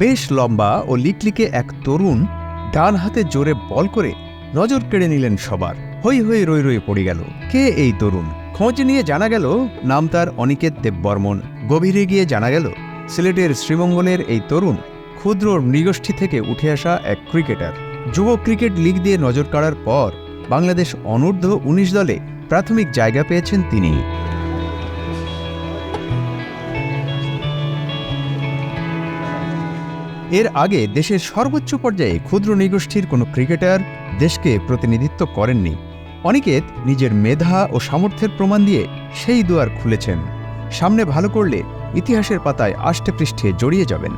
বেশ লম্বা ও লিকলিকে এক তরুণ ডান হাতে জোরে বল করে নজর কেড়ে নিলেন সবার। হই হই রই রই পড়ে গেল। কে এই তরুণ? খোঁজ নিয়ে জানা গেল নাম তার অনিকেত দেববর্মন। গভীরে গিয়ে জানা গেল সিলেটের শ্রীমঙ্গলের এই তরুণ ক্ষুদ্র নৃগোষ্ঠী থেকে উঠে আসা এক ক্রিকেটার। যুব ক্রিকেট লিগ দিয়ে নজর কাড়ার পর বাংলাদেশ অনূর্ধ্ব উনিশ দলে প্রাথমিক জায়গা পেয়েছেন তিনি। এর আগে দেশের সর্বোচ্চ পর্যায়ে ক্ষুদ্র নৃগোষ্ঠীর কোনো ক্রিকেটার দেশকে প্রতিনিধিত্ব করেননি। অনিকেত নিজের মেধা ও সামর্থ্যের প্রমাণ দিয়ে সেই দুয়ার খুলেছেন। সামনে ভালো করলে ইতিহাসের পাতায় আষ্টে পৃষ্ঠে জড়িয়ে যাবেন।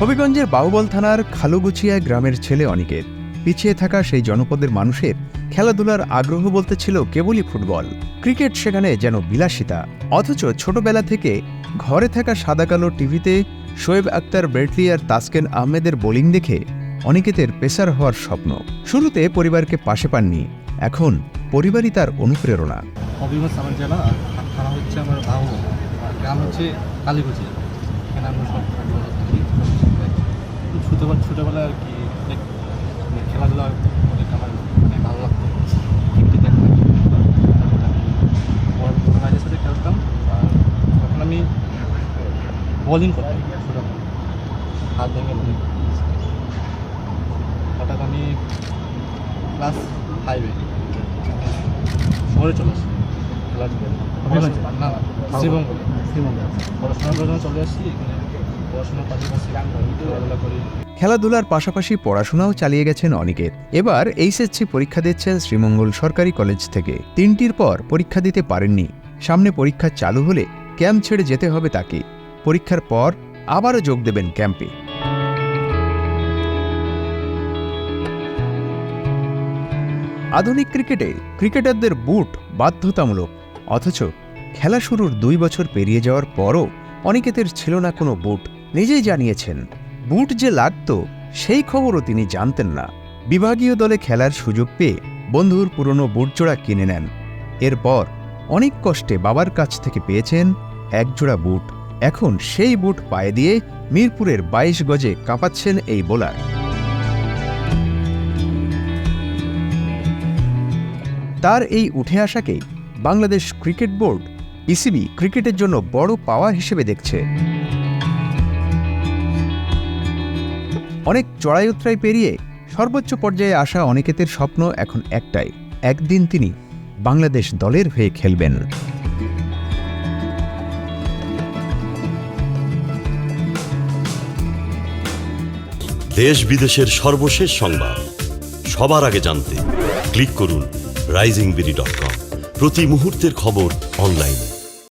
হবিগঞ্জের বাহুবল থানার খালুগুছিয়া গ্রামের ছেলে অনিকেত পিছিয়ে থাকা সেই জনপদের মানুষের খেলাধুলার আগ্রহ বলতে ছিল কেবলই ফুটবল। ক্রিকেট সেখানে যেন বিলাসিতা। অথচ ছোটবেলা থেকে ঘরে থাকা সাদা কালো টিভিতে শোয়েব আক্তার, ব্রেটলি আর তাসকেন আহমেদের বোলিং দেখে অনিকেতের পেসার হওয়ার স্বপ্ন। শুরুতে পরিবারকে পাশে পাননি, এখন পরিবারই তার অনুপ্রেরণা। হবিগঞ্জ আর কি খেলাধুলা অনেক আমার ভালো লাগতো বড় ভাইদের সাথে খেলতাম আর তখন আমি বোলিং করতাম হাত ভেঙে বোলিং হঠাৎ আমি ক্লাস ফাইভে শহরে চলে আসি। হবিগঞ্জে? না না শ্রীমঙ্গল। পড়াশোনার জন্য চলে আসছি এখানে পড়াশোনার পাশাপাশি খেলাধুলা করি। খেলাধুলার পাশাপাশি পড়াশোনাও চালিয়ে গেছেন অনিকেত। এবার এইচএসসি পরীক্ষা দিচ্ছেন শ্রীমঙ্গল সরকারি কলেজ থেকে। তিনটির পর পরীক্ষা দিতে পারেননি। সামনে পরীক্ষা চালু হলে ক্যাম্প ছেড়ে যেতে হবে তাকে। পরীক্ষার পর আবারও যোগ দেবেন ক্যাম্পে। আধুনিক ক্রিকেটে ক্রিকেটারদের বুট বাধ্যতামূলক। অথচ খেলা শুরুর দুই বছর পেরিয়ে যাওয়ার পরও অনিকেতের ছিল না কোনো বুট। নিজেই জানিয়েছেন। বুট যে লাগত, সেই খবরও তিনি জানতেন না। বিভাগীয় দলে খেলার সুযোগ পেয়ে বন্ধুর পুরনো বুটজোড়া কিনে নেন। এরপর অনেক কষ্টে বাবার কাছ থেকে পেয়েছেন একজোড়া বুট। এখন সেই বুট পায়ে দিয়ে মিরপুরের বাইশ গজে কাঁপাচ্ছেন এই বোলার। তার এই উঠে আসাকেই বাংলাদেশ ক্রিকেট বোর্ড, ইসিবি ক্রিকেটের জন্য বড় পাওয়া হিসেবে দেখছে। অনেক চড়াই উতরাই পেরিয়ে সর্বোচ্চ পর্যায়ে আসা অনিকেতের স্বপ্ন এখন একটাই, একদিন তিনি বাংলাদেশ দলের হয়ে খেলবেন। দেশ বিদেশের সর্বশেষ সংবাদ। সবার আগে জানতে ক্লিক করুন রাইজিং বিডি ডট কম। প্রতি মুহূর্তের খবর অনলাইনে।